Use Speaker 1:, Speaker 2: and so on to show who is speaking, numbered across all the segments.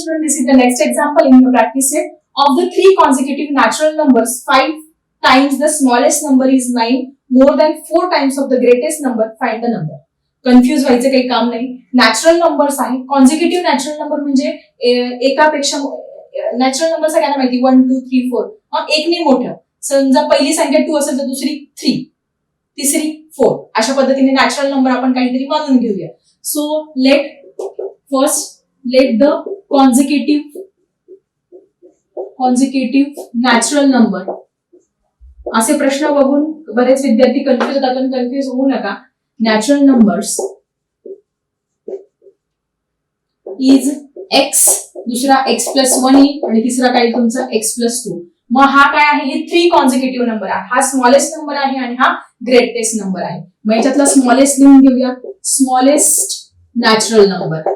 Speaker 1: student, this is the next example in your practice set. Of the three consecutive natural numbers, five times the smallest number is nine, more than four times of the greatest number, find the number. Confuse व्हायचं काही काम नाही natural numbers आहे consecutive natural number म्हणजे एकापेक्षा natural number सगळ्यांना माहिती one two three four एक नाही मोठं समजा पहिली संख्या टू असेल तर दुसरी थ्री तिसरी फोर अशा पद्धतीने नॅचरल नंबर आपण काहीतरी मानून घेऊया so let first let the consecutive consecutive natural number असे प्रश्न बघून बरेच विद्यार्थी कन्फ्युज होतात पण कन्फ्युज होऊ नका. नॅचरल नंबर्स इज एक्स दुसरा एक्स प्लस वन येईल आणि तिसरा काय तुमचा? एक्स प्लस टू मग हा काय आहे? हे थ्री कॉन्झिक्युटिव्ह नंबर आहे. हा स्मॉलेस्ट नंबर आहे आणि हा ग्रेटेस्ट नंबर आहे. मग याच्यातला स्मॉलेस्ट लिहून घेऊया. Smallest natural number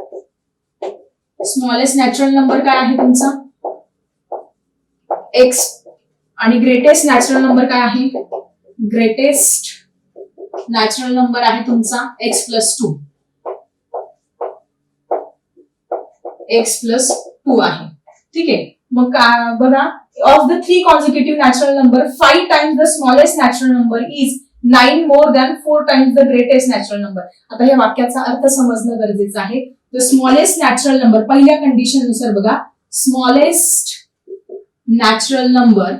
Speaker 1: smallest natural number काय आहे तुमचा? एक्स आणि ग्रेटेस्ट नॅचरल नंबर काय आहे? ग्रेटेस्ट नॅचरल नंबर आहे तुमचा x plus two x plus two आहे. ठीक आहे. मग का- बघा of the three consecutive natural number five times the smallest natural number is nine more than four times the greatest natural number आता या वाक्याचा अर्थ समजणं गरजेचं आहे. द स्मॉलेस्ट नॅचरल नंबर पहिल्या कंडिशन नुसार बघा. Smallest natural number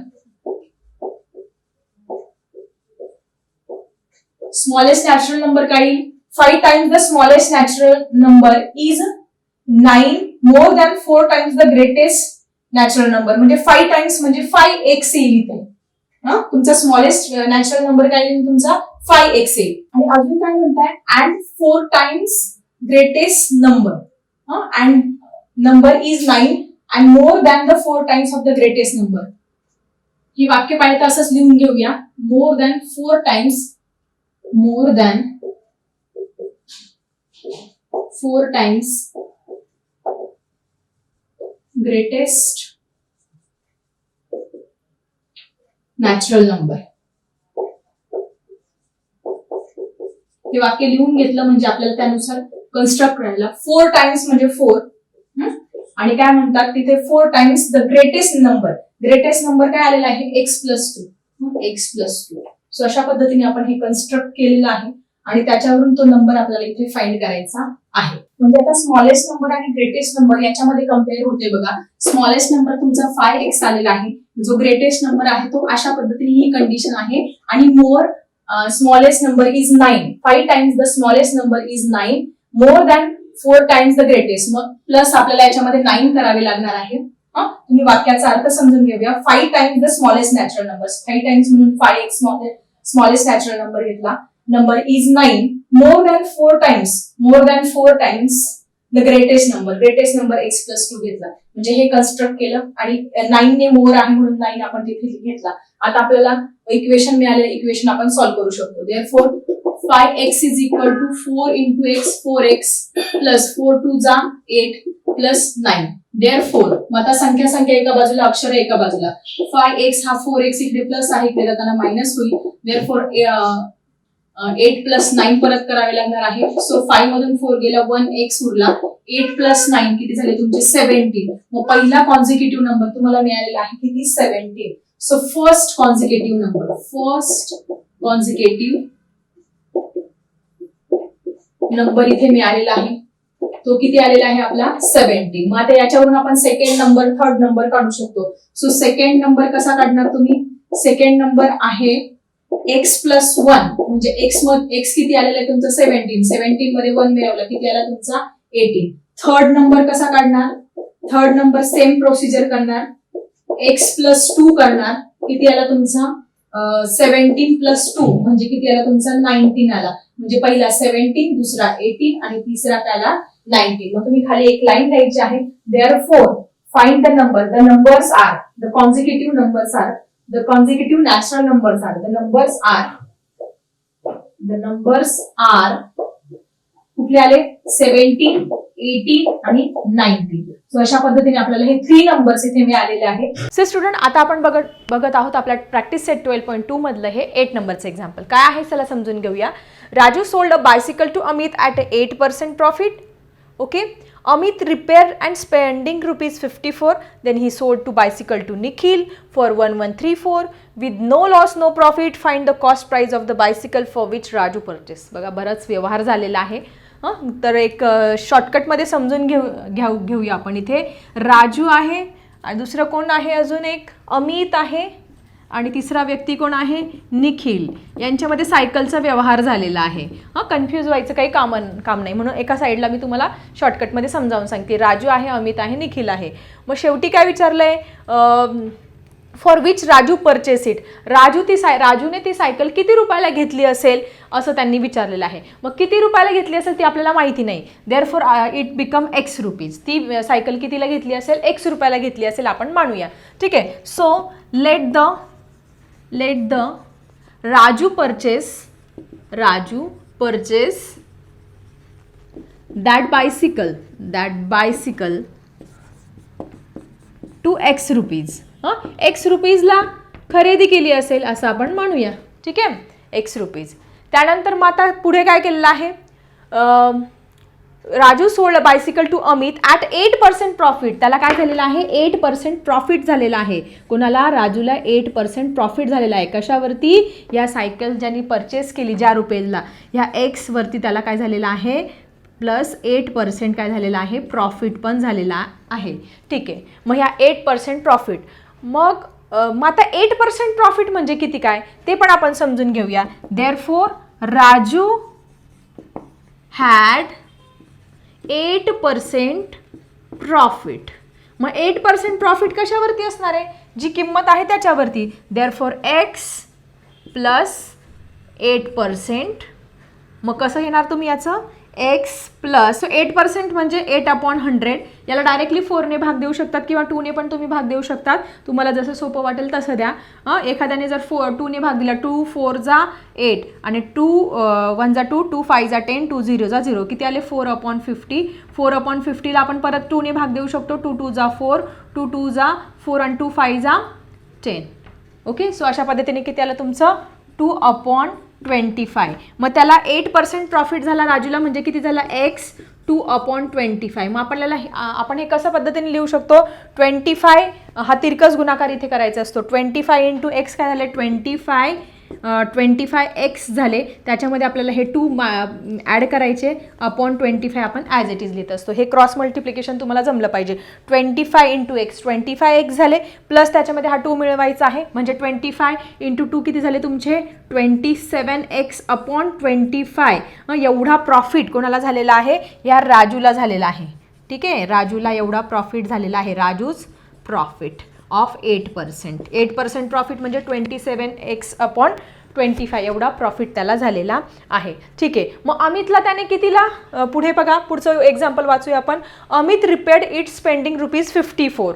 Speaker 1: smallest natural number काय? येईल five times the smallest natural number is nine more than four times the greatest natural number म्हणजे फाईव्ह टाइम्स म्हणजे फाईव्ह एक्स येईल इथे. तुमचा स्मॉलेस्ट नॅचरल नंबर काय येईल तुमचा? फाईव्ह एक्स येईल. आणि अजून काय म्हणताय? And four times greatest number and number is nine and more than the four times of the greatest number ही वाक्य पाहिजे तर असंच लिहून घेऊया. More than four times more than four times greatest natural number हे वाक्य लिहून घेतलं म्हणजे आपल्याला त्यानुसार कन्स्ट्रक्ट करायला. फोर टाइम्स म्हणजे फोर आणि काय म्हणतात तिथे four times the greatest number greatest number काय आलेला आहे? X plus two x plus two so अशा पद्धतीने आपण हे कन्स्ट्रक्ट केलेलं आहे. आणि त्याच्यावरून तो नंबर आपल्याला इथे फाईंड करायचा आहे. म्हणजे आता स्मॉलेस्ट नंबर आणि ग्रेटेस्ट नंबर याच्यामध्ये कंपेअर होते बघा. स्मॉलेस्ट नंबर तुमचा फाय एक्स आलेला आहे. जो ग्रेटेस्ट नंबर आहे तो अशा पद्धतीने ही कंडिशन आहे. आणि more smallest number is nine five times the smallest number is nine more than four times the greatest मग प्लस आपल्याला याच्यामध्ये नाईन करावे लागणार आहे हा? तुम्ही वाक्याचा अर्थ समजून घेऊया. Five times the smallest natural number five times म्हणून फाय एक स्मॉलेस्ट नॅचरल नंबर घेतला. Number is nine more than four times more than four times the greatest number greatest number x plus two घेतला. म्हणजे हे construct केलं आणि nine ने मोर आहे म्हणून नाईन आपण तिथे घेतला. आता आपल्याला इक्वेशन मिळालेलं इक्वेशन आपण सॉल्व्ह करू शकतो. Therefore five x is equal to four into x four x plus four two जा eight plus nine therefore मग आता संख्या संख्या एका बाजूला अक्षर एका बाजूला. फाय एक्स हा फोर एक्स इकडे प्लस आहे इकडे जाताना मायनस होईल. Therefore eight plus nine परत करावे लागणार आहे. सो फाईव्ह मधून फोर गेला वन एक्स उरला. एट प्लस नाईन किती झाले तुमचे? सेव्हन्टीन मग पहिला कॉन्झिक्युटिव्ह नंबर तुम्हाला मिळालेला आहे किती? Seventeen so first consecutive number first consecutive number इथे मिळालेला आहे. तो किती आलेला आहे आपला? सेव्हन्टीन मग आता याच्यावरून आपण सेकंड नंबर थर्ड नंबर काढू शकतो. सो सेकंड नंबर कसा काढणार तुम्ही? सेकंड नंबर आहे एक्स प्लस वन म्हणजे एक्समध्ये एक्स किती आलेला आहे तुमचा? सेव्हन्टीन सेव्हन्टीन मध्ये वन मिळवला. किती आला तुमचा? एटीन थर्ड नंबर कसा काढणार? थर्ड नंबर सेम प्रोसिजर करणार. एक्स प्लस टू करणार. किती आला तुमचा? सेव्हन्टीन प्लस टू म्हणजे किती आला तुमचा? नाईन्टीन आला. म्हणजे पहिला सेव्हन्टीन दुसरा एटीन आणि तिसरा त्याला नाईन्टीन. मग तुम्ही खाली एक लाईन द्यायची आहे therefore find the number the numbers are the consecutive numbers are the consecutive natural numbers are the numbers are the numbers are कुठले आले? सेव्हन्टीन एटीन आणि नाईन्टीन सो अशा पद्धतीने आपल्याला हे थ्री नंबर्स इथे मिळालेले आहेत.
Speaker 2: सर स्टुडंट आता आपण बघत बघत आहोत आपल्या practice set twelve point two मधलं हे एट नंबरचं एक्झाम्पल काय आहे? त्याला समजून घेऊया. Raju sold a bicycle to Amit at eight percent profit okay Amit repair and spending rupees fifty four then he sold to bicycle to Nikhil for one one three four with no loss no profit find the cost price of the bicycle for which Raju purchase बघा बराच व्यवहार झालेला आहे. हं? तर एक शॉर्टकटमध्ये समजून घेऊ घेऊ घेऊया आपण इथे. राजू आहे आणि दुसरं कोण आहे अजून एक? अमित आहे आणि तिसरा व्यक्ती कोण आहे? निखिल. यांच्यामध्ये सायकलचा व्यवहार झालेला आहे. हां कन्फ्यूज व्हायचं काही काम काम नाही. म्हणून एका साईडला मी तुम्हाला शॉर्टकटमध्ये समजावून सांगते. राजू आहे अमित आहे निखिल आहे. मग शेवटी काय विचारलं आहे for which Raju purchase it Raju ती साय राजूने ती सायकल किती रुपयाला घेतली असेल असं त्यांनी विचारलेलं आहे. मग किती रुपयाला घेतली असेल ती आपल्याला माहिती नाही. Therefore it become x rupees ती uh, सायकल कितीला घेतली असेल एक्स रुपयाला घेतली असेल आपण मानूया. ठीक आहे? So let the let the Raju purchase Raju purchase that bicycle that bicycle to x rupees हां? एक्स रुपीजला खरेदी केली असेल असं आपण म्हणूया ठीक आहे? एक्स रुपीज त्यानंतर मग आता पुढे काय केलेलं आहे? Raju sold bicycle to Amit at eight percent profit त्याला काय झालेलं आहे? एट पर्सेंट प्रॉफिट झालेलं आहे. कोणाला? राजूला एट पर्सेंट प्रॉफिट झालेला आहे. कशावरती? या सायकल ज्यांनी परचेस केली ज्या रुपयेला ह्या एक्सवरती त्याला काय झालेलं आहे? प्लस एट पर्सेंट काय झालेलं आहे? प्रॉफिट पण झालेला आहे. ठीक आहे. मग ह्या एट पर्सेंट प्रॉफिट मग मग आता एट पर्सेंट प्रॉफिट म्हणजे किती काय? ते पण आपण समजून घेऊया. Therefore Raju had eight percent profit मग एट पर्सेंट प्रॉफिट कशावरती असणार आहे? जी किंमत आहे त्याच्यावरती. Therefore x plus eight percent मग कसं येणार तुम्ही याचं? X plus so eight percent म्हणजे एट अपॉन हंड्रेड याला डायरेक्टली फोरने भाग देऊ शकतात किंवा टूने पण तुम्ही भाग देऊ शकतात. तुम्हाला जसं सोपं वाटेल तसं द्या. एखाद्याने जर फोर टूने भाग दिला टू फोर जा एट आणि टू वन जा टू टू फाय जा टेन टू झिरो जा झिरो किती आले? Four upon fifty four upon फिफ्टीला आपण परत टूने भाग देऊ शकतो. टू टू जा फोर टू टू जा फोर आणि टू फाय जा टेन ओके सो अशा पद्धतीने किती आलं तुमचं? Two upon twenty five. मग त्याला एट पर्सेंट प्रॉफिट झाला राजूला म्हणजे किती झाला? X two upon twenty five मग आपल्याला हे- आपण हे कसं पद्धतीने लिहू शकतो? ट्वेंटी फाय हा तिरकस गुणाकार इथे करायचा असतो. ट्वेंटी फाय इंटू एक्स काय झालं? Twenty five twenty five x झाले त्याच्यामध्ये आपल्याला हे टू ॲड करायचे अपॉन ट्वेंटी फाय आपण ॲज इट इज लिहित असतो. हे क्रॉस मल्टिप्लिकेशन तुम्हाला जमलं पाहिजे. Twenty five into x twenty five x झाले प्लस त्याच्यामध्ये हा टू मिळवायचा आहे. म्हणजे ट्वेंटी फाय इंटू टू किती झाले तुमचे? Twenty seven x upon twenty five एवढा प्रॉफिट कोणाला झालेला आहे? या राजूला झालेला आहे. ठीक आहे? राजूला एवढा प्रॉफिट झालेला आहे. Raju's profit of eight percent eight percent profit म्हणजे twenty seven x upon twenty five एवढा प्रॉफिट त्याला झालेला आहे. ठीक आहे. मग अमितला त्याने कितीला? पुढे बघा. पुढचं एक्झाम्पल वाचूया आपण. Amit repaid it spending rupees fifty four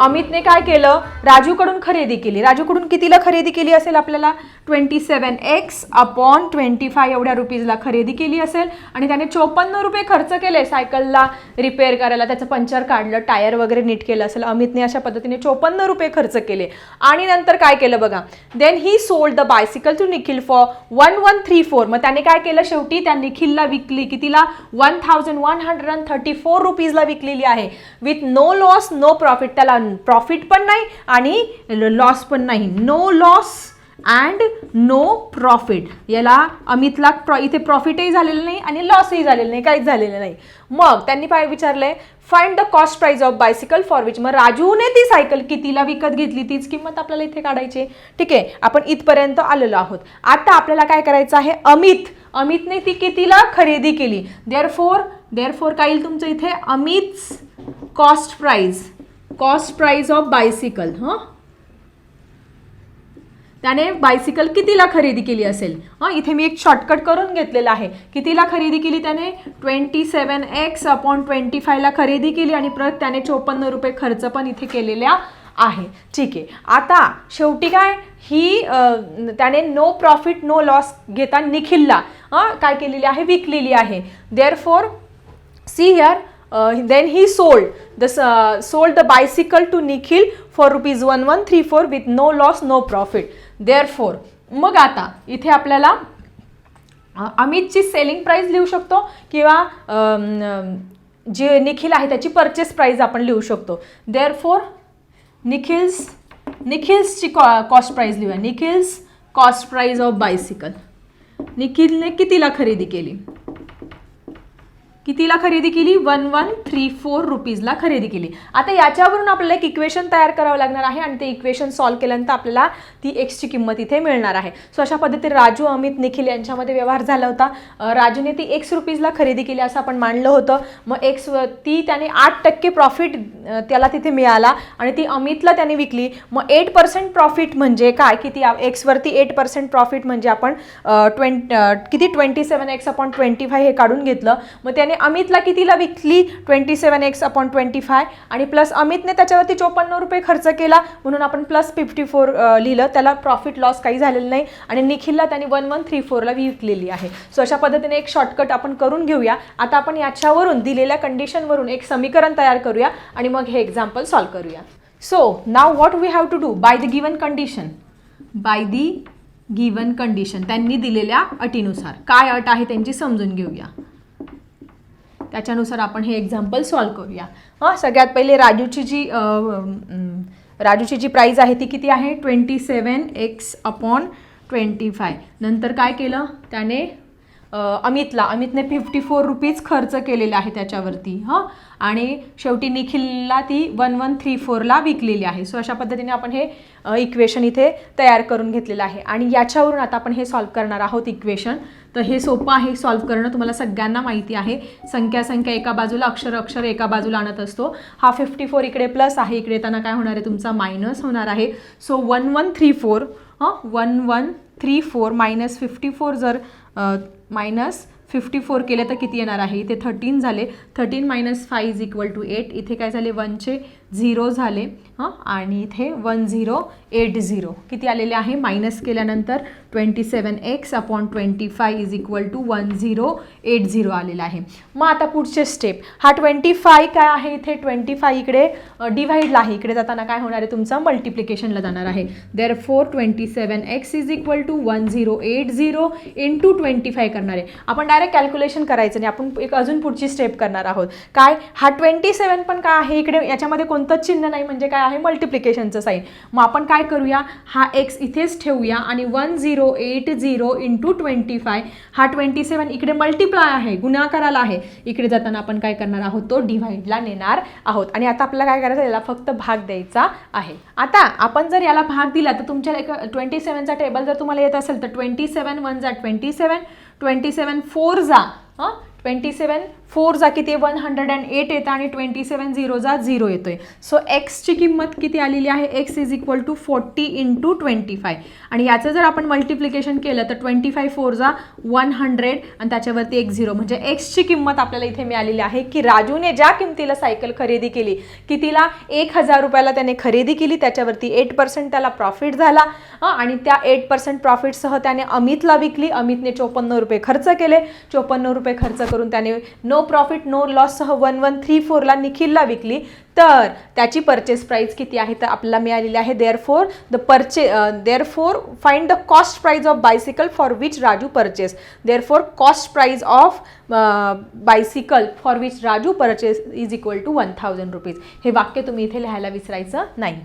Speaker 2: अमितने काय केलं? राजूकडून खरेदी केली. राजूकडून कितीला खरेदी केली असेल आपल्याला? Twenty seven x upon twenty five एवढ्या रुपीजला खरेदी केली असेल. आणि त्याने चोपन्न रुपये खर्च केले सायकलला रिपेअर करायला. त्याचं पंचर काढलं टायर वगैरे नीट केलं असेल. अमितने अशा पद्धतीने चोपन्न रुपये खर्च केले. आणि नंतर काय केलं बघा? Then he sold the bicycle to Nikhil for one one three four मग त्याने काय केलं शेवटी? त्या निखिलला विकली. कितीला? One thousand one hundred and thirty four रुपीजला विकलेली आहे. With no loss no profit त्याला प्रॉफिट पण नाही आणि लॉस पण नाही. No loss and no profit याला अमितला प्रॉ इथे प्रॉफिटही झालेलं नाही आणि लॉसही झालेलं नाही काहीच झालेलं नाही. मग त्यांनी काय विचारलंय find the cost price of bicycle for which मग राजूने ती सायकल कितीला विकत घेतली? तीच किंमत आपल्याला इथे काढायची आहे. ठीक आहे आपण इथपर्यंत आलेलो आहोत. आता आपल्याला काय करायचं आहे? अमित. अमितने ती कितीला खरेदी केली? देअर फोर देअर फोर काय येईल तुमचं इथे? Amit cost price cost price of bicycle हां? त्याने बायसिकल कितीला खरेदी केली असेल? हां इथे मी एक शॉर्टकट करून घेतलेला आहे. कितीला खरेदी केली त्याने? Twenty seven x upon twenty फायला खरेदी केली आणि परत त्याने चोपन्न रुपये खर्च पण इथे केलेल्या आहे. ठीक आहे. आता शेवटी काय? ही त्याने नो प्रॉफिट नो लॉस घेता निखिलला. हां काय केलेली आहे? विकलेली आहे. Therefore see here then he sold the sold the bicycle to Nikhil for rupees one one three four with no loss no profit therefore मग आता इथे आपल्याला अमितची सेलिंग प्राईस लिहू शकतो किंवा जे निखिल आहे त्याची परचेस प्राईस आपण लिहू शकतो. देअर फोर निखिल्स निखिल्सची कॉ कॉस्ट प्राईज लिहूया. Nikhil's cost price of bicycle निखिलने कितीला खरेदी केली? कितीला खरेदी केली? वन वन थ्री फोर रुपीजला खरेदी केली. आता याच्यावरून आपल्याला एक इक्वेशन तयार करावं लागणार आहे आणि ते इक्वेशन सॉल्व्ह केल्यानंतर आपल्याला ती एक्सची किंमत इथे मिळणार आहे. सो अशा पद्धतीने राजू अमित निखिल यांच्यामध्ये व्यवहार झाला होता. राजूने ती एक्स रुपीजला खरेदी केली असं आपण मानलं होतं. मग एक्स ती त्याने आठ टक्के प्रॉफिट त्याला तिथे मिळाला आणि ती अमितला त्याने विकली. मग एट पर्सेंट प्रॉफिट म्हणजे काय? किती एक्सवरती एट पर्सेंट प्रॉफिट म्हणजे आपण ट्वेंट किती ट्वेंटी सेवन एक्स आपण ट्वेंटी फाय हे काढून घेतलं. मग त्याने म्हणजे अमितला कितीला विकली? Twenty seven x upon twenty five आणि प्लस अमितने त्याच्यावरती चोपन्न रुपये खर्च केला. म्हणून आपण प्लस फिफ्टी फोर लिहिलं. त्याला प्रॉफिट लॉस काही झालेलं नाही. आणि निखिलला त्याने वन वन थ्री फोरला विकलेली आहे. सो अशा पद्धतीने एक शॉर्टकट आपण करून घेऊया. आता आपण याच्यावरून दिलेल्या कंडिशनवरून एक समीकरण तयार करूया. आणि मग हे एक्झाम्पल सॉल्व करूया. So now what we have to do by the given condition by the given condition त्यांनी दिलेल्या अटीनुसार. काय अट आहे त्यांची समजून घेऊया. त्याच्यानुसार आपण हे एक्झाम्पल सॉल्व करूया. हां सगळ्यात पहिले राजूची जी राजूची जी प्राईज आहे ती किती आहे? Twenty seven x upon twenty five नंतर काय केलं? त्याने अमितला. अमितने फिफ्टी फोर रुपीज खर्च केलेला आहे त्याच्यावरती हां? आणि शेवटी निखिलला ती वन वन थ्री फोरला विकलेली आहे. सो अशा पद्धतीने आपण हे इक्वेशन इथे तयार करून घेतलेलं आहे. आणि याच्यावरून आता आपण हे सॉल्व करणार आहोत इक्वेशन तर हे सोपं आहे सॉल्व करणं. तुम्हाला सगळ्यांना माहिती आहे. संख्या संख्या एका बाजूला अक्षर अक्षर एका बाजूला आणत असतो. हा फिफ्टी फोर इकडे प्लस आहे. इकडे येताना काय होणार आहे? तुमचा मायनस होणार आहे. So one one three four हां? One one three four minus fifty four जर मायनस फिफ्टी फोर केले तर किती येणार आहे? इथे थर्टीन झाले. Thirteen minus five is equal to eight इथे काय झाले? वनचे झिरो झाले. हां? आणि इथे वन झिरो एट झिरो. किती आलेले आहे? मायनस केल्यानंतर twenty seven x upon twenty five is equal to one zero eight zero आलेला आहे. मग आता पुढचे स्टेप. हा ट्वेंटी फाय काय आहे इथे? ट्वेंटी फाय इकडे डिव्हाइडला आहे. इकडे जाताना काय होणार आहे? तुमचा मल्टिप्लिकेशनला जाणार आहे. Therefore twenty seven x is equal to one zero eight zero into twenty five करणार आहे. आपण डायरेक्ट कॅल्क्युलेशन करायचं नाही. आपण एक अजून पुढची स्टेप करणार आहोत. काय? हा ट्वेंटी सेवन पण काय आहे इकडे? याच्यामध्ये कोण कोणतंच चिन्ह नाही म्हणजे काय आहे? मल्टिप्लिकेशनचं साईन मग आपण काय करूया? हा एक्स इथेच ठेवूया आणि one zero eight zero into twenty five हा ट्वेंटी सेवन इकडे मल्टिप्लाय आहे गुणाकाराला आहे. इकडे जाताना आपण काय करणार आहोत? तो डिव्हाइडला नेणार आहोत. आणि आता आपल्याला काय करायचं? याला फक्त भाग द्यायचा आहे. आता आपण जर याला भाग दिला तर तुमच्या एक ट्वेंटी सेवनचा टेबल जर तुम्हाला येत असेल तर ट्वेंटी सेवन वन जा twenty seven twenty seven four जा. हां? ट्वेंटी सेवन फोर जा किती वन हंड्रेड अँड एट येतं आणि ट्वेंटी सेवन झिरो जा झिरो येतो आहे सो एक्सची किंमत किती आलेली आहे? X is equal to forty into twenty five आणि याचं जर आपण मल्टिप्लिकेशन केलं तर ट्वेंटी फाय फोर जा वन हंड्रेड आणि त्याच्यावरती एक झिरो. म्हणजे एक्सची किंमत आपल्याला इथे मिळालेली आहे की राजूने ज्या किमतीला सायकल खरेदी केली की तिला एक हजार रुपयाला त्याने खरेदी केली त्याच्यावरती एट पर्सेंट त्याला प्रॉफिट झाला. आणि त्या एट पर्सेंट प्रॉफिटसह त्याने अमितला विकली. अमितने चोपन्न रुपये खर्च केले. चोपन्न रुपये खर्च करून त्याने नो प्रॉफिट नो लॉससह वन वन थ्री फोरला निखिलला विकली. तर त्याची परचेस प्राईस किती आहे तर आपल्याला मिळालेली आहे. Therefore the purchase therefore find the cost price of bicycle for which Raju purchase therefore cost price of bicycle for which Raju purchase is equal to one thousand rupees हे वाक्य तुम्ही इथे लिहायला विसरायचं नाही.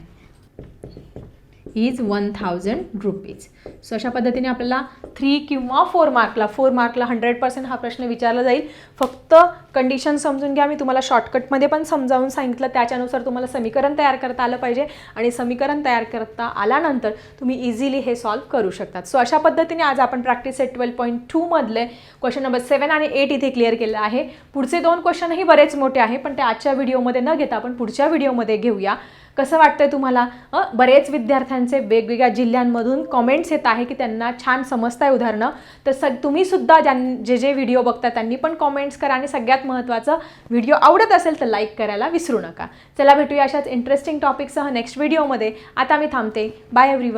Speaker 2: Is one thousand rupees so अशा पद्धतीने आपल्याला थ्री किंवा फोर मार्कला फोर मार्कला हंड्रेड पर्सेंट हा प्रश्न विचारला जाईल. फक्त कंडिशन समजून घ्या. मी तुम्हाला शॉर्टकटमध्ये पण समजावून सांगितलं. त्याच्यानुसार तुम्हाला समीकरण तयार करता आलं पाहिजे. आणि समीकरण तयार करता आल्यानंतर तुम्ही इझिली हे सॉल्व करू शकतात. सो अशा पद्धतीने आज आपण प्रॅक्टिस सेट ट्वेल्व पॉईंट टूमधले क्वेश्चन नंबर सेवन आणि एट इथे क्लिअर केलं आहे. पुढचे दोन क्वेश्चनही बरेच मोठे आहे पण ते आजच्या व्हिडिओमध्ये न घेता आपण पुढच्या व्हिडिओमध्ये घेऊया. कसं वाटतंय तुम्हाला? बरेच विद्यार्थ्यांचे वेगवेगळ्या जिल्ह्यांमधून कॉमेंट्स येत आहे की त्यांना छान समजताय उदाहरणं. तर स तुम्ही सुद्धा ज्यां जे जे व्हिडिओ बघता त्यांनी पण कॉमेंट्स करा आणि सगळ्यात महत्त्वाचं व्हिडिओ आवडत असेल तर लाईक करायला विसरू नका. चला भेटूया अशाच इंटरेस्टिंग टॉपिकसह नेक्स्ट व्हिडिओमध्ये आता मी थांबते. Bye every